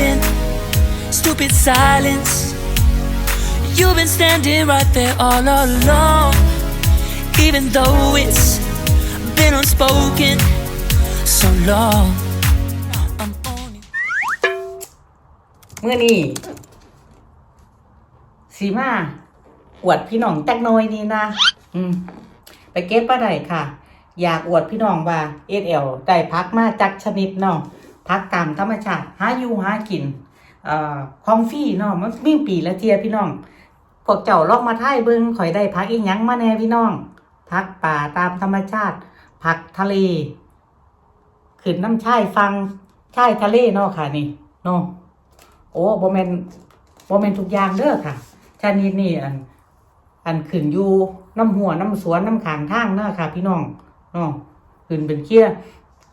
been stupid silence. You've been standing right there all along, even though it's been unspoken so long. I'm only. เมื่อนี้สีมาอวดพี่น้องจักหน้อยนี่นะ อืม ไปเก็บปลาไดค่ะ อยากอวดพี่น้องว่าเอสเอลได้พักมาจากชนิดเนาะ พักตามธรรมชาติหาอยู่หากินเอ่อของฟรีเนาะมันมีปีละเทียพี่น้องพวกเจ้าลอกมาท่ายเบิ่งข่อยได้พักอีหยังมาแน่พี่น้องพักป่าตามธรรมชาติพักทะเลขึ้นน้ำชายฟังชายทะเลเนาะค่ะนี่เนาะโอ้โบแมนโบแมนทุกอย่างเด้อค่ะชานิดนี่อัน อันขึ้นอยู่น้ำหัวน้ำสวนน้ำขางทางเนาะค่ะ พี่น้องเนาะขึ้นเป็นเคี้ย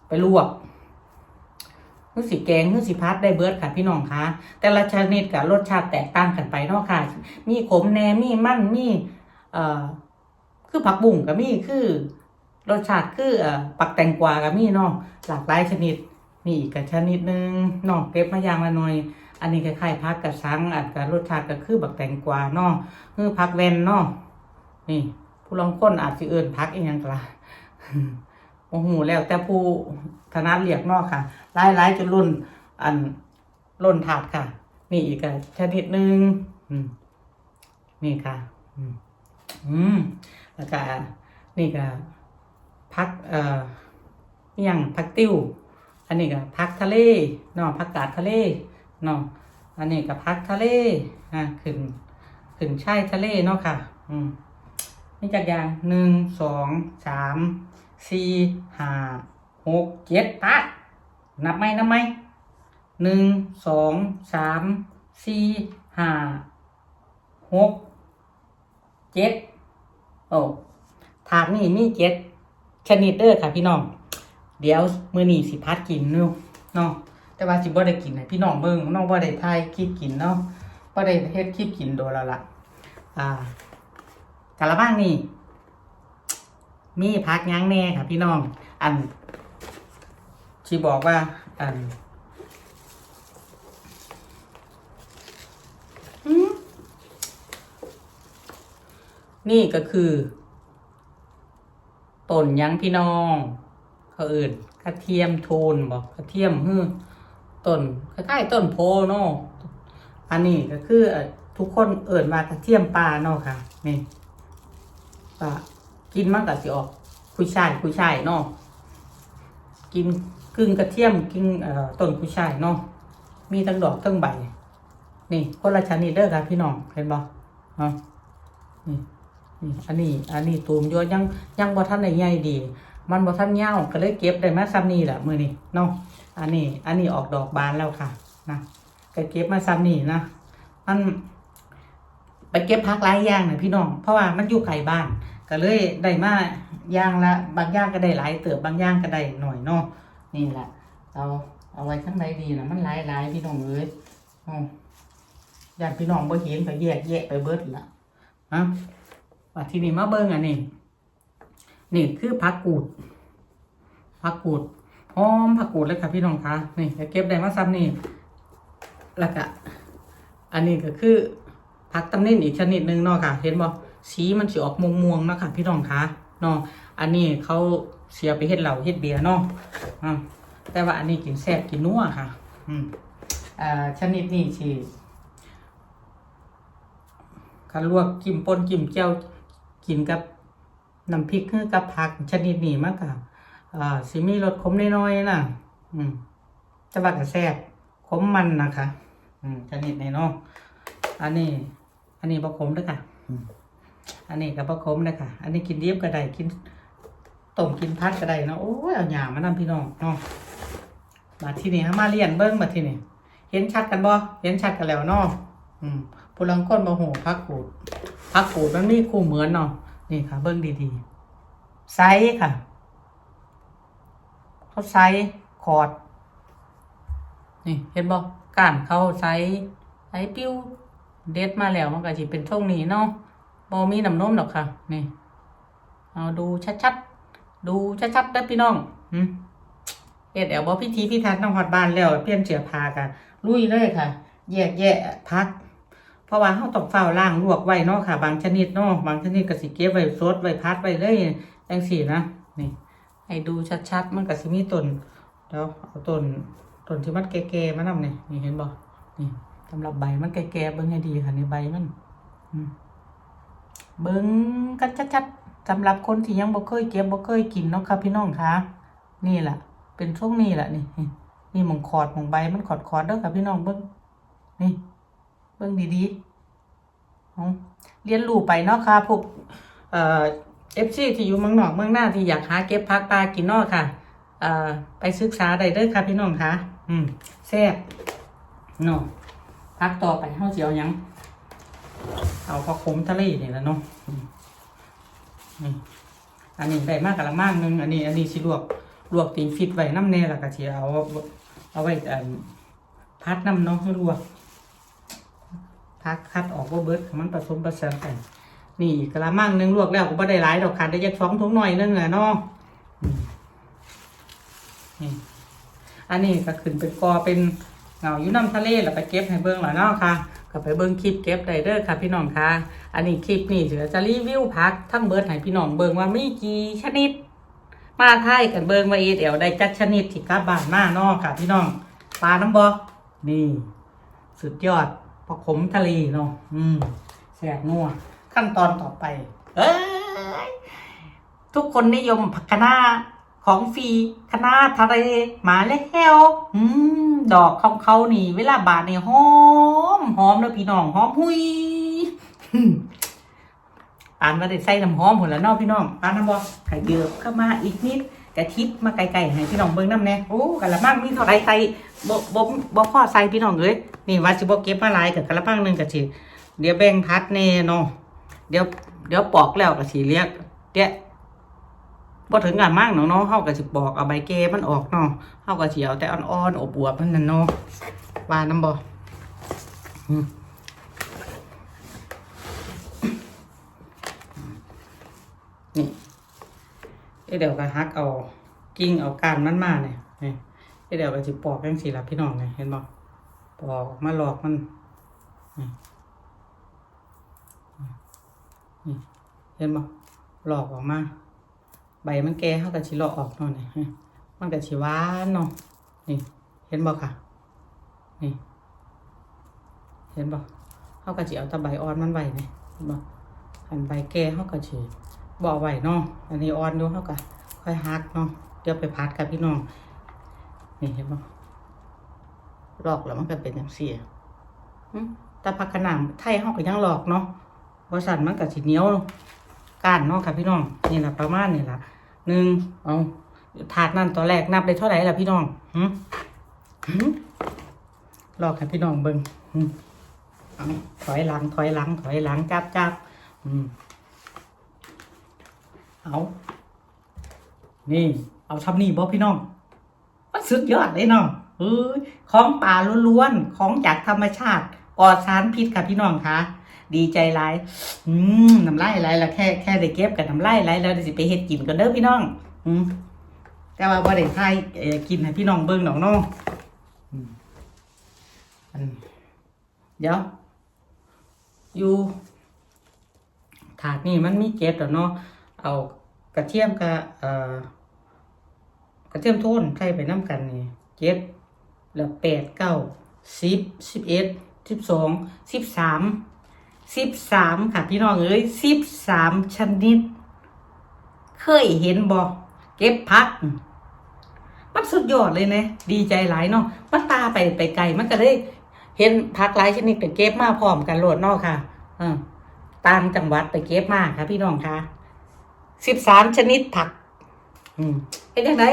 ไปลวก นึกสิแกงนึกสิพัดได้เบิร์ดค่ะพี่น้องคะแต่ละชนิดกับรสชาติแตกต่างกันไปเนาะค่ะ มีขมแนมีมันมีเอ่อคือผักบุ้งก็มีคือ รสชาติคือเอ่อปักแตงกวาก็มีเนาะหลากหลายชนิดนี่อีกกับชนิดหนึงเนาะเก็บมาอย่างละหน่อย อันนี้คล้ายๆพักกระสังอัดกับรสชาติก็คือบักแตงกวาเนาะคือพักแวนเนาะนี่ผู้ลองค้นอาจสิเอิญพักอีกอย่างกละ โอ้โหแล้วแต่ผู้ถนัดเรียกนาะค่ะหลายๆจนรุ่น อันล่นถาดค่ะ นี่อีกอะชนิดหนึ่งนี่ค่ะ อืมแล้วก็นี่ก็พักเอ่ออย่างพักติ้ว อันนี้ก็พักทะเลนาะพักกาดทะเลนาะอันนี้ก็พักทะเลอะขึ้นขึ้นชายทะเลเนาะค่ะ อืมนี่จากอย่างหนึ่งสองสาม สี่ห้าหกเจ็ดปะนับไหมนับไหมหนึ่งสองสามสี่ห้าหกเจ็ดโอ้ถาดนี่มีเจ็ดชนิดเด้อค่ะพี่น้อง เดี๋ยวมื้อนี้สิพัดกินนาะเนาะแต่ว่าสิบ่ได้กินให้พี่น้องเบิ่งน้องบ่ได้ถ่ายคลิปกินเนาะบ่ได้เฮ็ดคลิปกินโดนแล้วล่ะ อ่ากะละบ้างนี่ มีพักยังแน่ค่ะพี่น้อง อันที่บอกว่า อันนี่ก็คือต้นยังพี่น้องเขาอื่นกระเทียมโทนบอกกระเทียมฮือต้นคล้ายๆต้นโพเนาะอันนี้ก็คือเอ่อทุกคนเอื่นว่ากระเทียมปลาเนาะค่ะ นี่ปลา กินมันก็สิออกคุยช่ายคุยช่ายเนาะกินกึ่งกระเทียมกินเอ่อต้นคุยช่ายเนาะมีทั้งดอกทั้งใบ นี่คนละชนิดเด้อค่ะพี่น้องเห็นบ่เนาะนี่นี่อันนี้ อันนี้ตูมโยยังยังบ่ทันได้ใหญ่ดี มันบ่ทันยาก็เลยเก็บได้มาซ้ำนี้แหละมือนี้เนาะอันนี้ อันนี้ออกดอกบานแล้วค่ะนะก็เก็บมาซ้ำนี้นะมันไปเก็บพักหลายอย่างนะพี่น้อง เพราะว่ามันอยู่ไกลบ้าน ก็เลยได้มาย่างละบางย่างก็ได้หลายเติบบางย่างก็ได้หน่อยเนาะนี่แหละเอาเอาไว้ข้างในดีนะมันหลายหลายพี่น้องเอ้ยเอาญาติพี่น้องบ่เห็นก็แยกแยะไปเบิดละนะว่าทีนี้มาเบิ่งอันนี้นี่คือผักกูดผักกูดหอมผักกูดเลยค่ะพี่น้องคะนี่จะเก็บได้มาซ้ำนี่แล้วก็อันนี้ก็คือผักตำนินอีกชนิดหนึ่งเนาะค่ะ เห็นบ่ สีมันสีออกม่วงๆนะค่ะพี่น้องคะเนาะอันนี้เขาเสียไปเฮ็ดเหล้าเฮ็ดเบียร์เนาะแต่ว่าอันนี้กินแซ่บกินนัวค่ะ อืมอ่าชนิดนี้สิคันลวกกิมป่นกิมเจียวกินกับน้ำพริกคือกับผักชนิดนี้มากกับอ่าสิมีรสขมน้อยๆนะอืมแต่ว่าก็แซ่บขมมันนะคะ อืมชนิดนี้เนาะอันนี้ อันนี้บะขมด้วยค่ะ อืม อันนี้กับบะขมนะคะอันนี้กินเดียบก็ได้กินต้มกินพัดก็ได้เนาะโอ้ยเอาหยามมานำพี่น้องเนาะมาที่นี่ฮะมาเรียนเบิ้งมาที่นี่เห็นชัดกันบ่เห็นชัดกันแล้วเนาะอืมผู้ลังก้นบ่หูพักกูดพักกูดมันมีคู่เหมือนเนาะนี่ค่ะ เบิ้งดีๆไซส์ค่ะเขาไซส์คอร์ดนี่เห็นบอกก้านเขาไซส์ไซส์ปิ้วเด็ดมาแล้วมันก็จะเป็นช่วงนี้เนาะ บอมีน้ำนมหรอกค่ะ นี่ เอาดูชัดๆ ดูชัดๆเด้พี่น้องอืมเอ็ดแอลบอพิธีพิธันต้องหอดบ้านแล้ว เปลี่ยนเสือผ้ากันลุยเลยค่ะ แยกแยะพัก เพราะว่าเฮาต้องเฝ้าล่างลวกไว้เนาะค่ะ บางชนิดเนาะบางชนิดกสิเก็บไว้สดไว้พัดไว้เลยจังซี่นะนี่ ให้ดูชัดๆ มันกสิมีต้นเดี๋ยวเอาต้นต้นที่มันแก่ๆมานำนี่ยนี่เห็นบ่นี่สำหรับใบมันแก่ๆเบิ่งให้ดีค่ะในใบมัน อืม เบิ่งกันชัดๆสำหรับคนที่ยังบ่เคยเก็บบ่เคยกินเนาะค่ะพี่น้องคะนี่แหละเป็นช่วงนี้แหละนี่นี่มองขอดมองใบมันขอดๆเด้อค่ะพี่น้องเบิ่งนี่ เบิ่งดีๆเอาเรียนรู้ไปเนาะค่ะพวกเอ่อเอฟซีที่อยู่เมืองนอกเมืองหน้าที่อยากหาเก็บพักปลากินเนอกค่ะเอ่อไปศึกษาได้เด้อค่ะพี่น้องค่ะอืมแซ่บเนาะพักต่อไปเฮาสิเอาหยัง เอาพอขมทะเลนี่แหละเนาะนี่อันนี้ได้มากกะละมากนึง อันนี้ อันนี้สิลวกลวกตีนฟิตไว้น้ำแน่ละก็สิเอาเอาไว้พัดน้ำเนาะให้ลวกพักคัดออกว่าเบิดให้มันผสมผสานกันนี่กะละมังหนึงลวกแล้วก็บ่ได้หลายดอกค่ะได้ยักสองถุงหน่อยนึงแหละเนาะอืมนี่อันนี้ก็ขึ้นเป็นกอเป็นเงาอยู่น้ำทะเลแล้วไปเก็บให้เบิ่งแล้วเนาะค่ะ ก็ไปเบิ่งคลิปเก็บไดเด้อค่ะพี่น้องค่ะ อันนี้คลิปนี่เดี๋ยวจะรีวิวพักทั้งเบิดให้พี่น้องเบิ่งว่ามีกี่ชนิด มาไทยกันเบิ่งว่าเอเดลได้จักชนิดที่กลับบ้านมานาะค่ะพี่น้องปลาน้ำบ่นี่ สุดยอดปลาขมทะเลเนาะอืมแซ่บนัวขั้นตอนต่อไป เอ้ยทุกคนนิยมผักคะน้า ของฟรีคะน้าทะเลมาแล้วอืมดอกของเขานี่ เวลาบาดนี่หอมหอมเลยพี่น้องหอมหุยอืมปานมาได้ใส่น้ำหอมหมดแล้วนาะพี่น้องปานน้ำบ่ไข่เดือบเข้ามาอีกนิดกะทิบมาไกลๆให้พี่น้องเบิ่งน้ำแน่โอ้กะละมังมีเท่าไรใส่บ่บ่บ่พอใส่พี่น้องเอ้ยนี่ว่าสิบ่เก็บมาหลายกับกะละมังหนึงกะสิเดี๋ยวแบ่งพัดแน่เนาะเดี๋ยวเดี๋ยวปอกแล้วก็สิเรียกเดี๋ยว บ่ถึงงานมากเนาะเนาะเฮาก็สิปอกเอาใบเกมันออกเนาะเฮาก็สิเอาแต่อ่อนๆอบอวบมันนั่นเนาะว่าน้ำบ่อืมนี่เดี๋ยวก็ฮักเอากิ่งเอากานมันมาเนี่ยนี่เดี๋ยวก็สิปอกจังซี่ล่ะพี่น้องเนี่ยเห็นบ่ปอกออกมาหลอกมันนี่เห็นบ่หลอกออกมา ใบมันแก่เขาก็สิหลอกออกเนาะนี่มันก็สิหวานเนาะนี่เห็นบ่ค่ะ นี่ เห็นบ่เขาก็สิเอาตะใบอ่อนมันไว้นี่เห็นบ่หันใบแก่เขาก็สิบ่อาไว้เนาะอันนี้อ่อนอยู่เขาก็ค่อยหักเนาะเดี๋ยวไปพัดกับพี่น้องนี่เห็นบ่หลอกแล้วมันก็เป็นจังซี่หึแต่ผักขนามไทยเขาก็ยังหลอกเนาะบริษัทมันกับสีเหนียวก้านเนาะค่ะพี่น้องนี่แหละประมาณนี่แหละ หนึ่งเอาถาดนั่นตัวแรกนับได้เท่าไหร่ล่ะพี่น้องหืมหืมรอค่ะพี่น้องเบิ้งหืมเอาถอยหลัง ถอยหลัง ถอยหลังจับจับอืมเอานี่ เอาทำนี่บอพี่น้องมันสุดยอดเลยเนาะเอ้ยของป่าล้วนๆ ของจากธรรมชาติปลอดสารพิษค่ะพี่น้องค่ะ ดีใจหลาย อืมน้ำลายไหลแล้วแค่แค่ได้เก็บกับน้ำลายไหลแล้วเดี๋ยวสิไปเฮ็ดกินกันเด้อพี่น้อง อืมแต่ว่าบ่ได้ทายกินให้พี่น้องเบิ่งดอกนาะอืมอันเดี๋ยว อยู่ ถาดนี่มันมีเกล็ดแล้วเนาะ เอากระเทียมกับเอ่อกระเทียมโทนใส่ไปน้ำกันนี่เจ็ดแล้วแปดเก้าสิบสิบเอ็ดสิบสองสิบสาม สิบสามค่ะพี่น้องเอ้ยสิบสามชนิด เคยเห็นบ่เก็บพัก มันสุดยอดเลยนะ ดีใจหลายเนาะมันตาไปไปไกลมันก็เลย เห็นพักหลายชนิดไปเก็บมาพร้อมกันโหลดนอกค่ะอต่างจังหวัดไปเก็บมาค่ะ พี่น้องค่ะสิบสามชนิดผัก อืมเป็นยังไง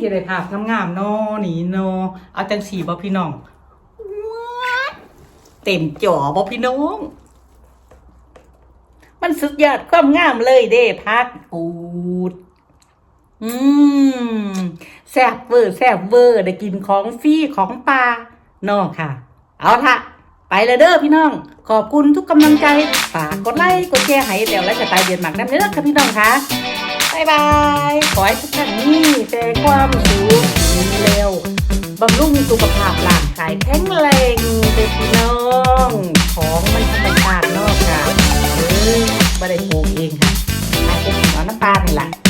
ที่ได้ภาพงามๆเนาะนี่เนาะเอาจังสีบ่พี่น้อง เต็มจ่อบ่พี่น้อง มันสุดยอดความงามเลยเด้พักปูด อืมแซ่บเวอร์แซ่บเวอร์ได้กินของฟรีของปลาเนาะค่ะ เอาละไปเลยเด้อพี่น้อง ขอบคุณทุกกำลังใจฝากกดไลค์กดแชร์ให้เดี๋วและจะตายเดือนหมักน้ำเนื้อค่ะพี่น้องค่ะบายบายขอให้ทุกท่านมีแต่ความสุขมีเร็วบำรุงสุขภาพร่างกายแข็งแรงเด็กพี่น้อง ของมันธรรมชาติเนอกค่ะ ไม่ได้ปลูกเองค่ะอาจจะถึน้ำปลานี่แหละ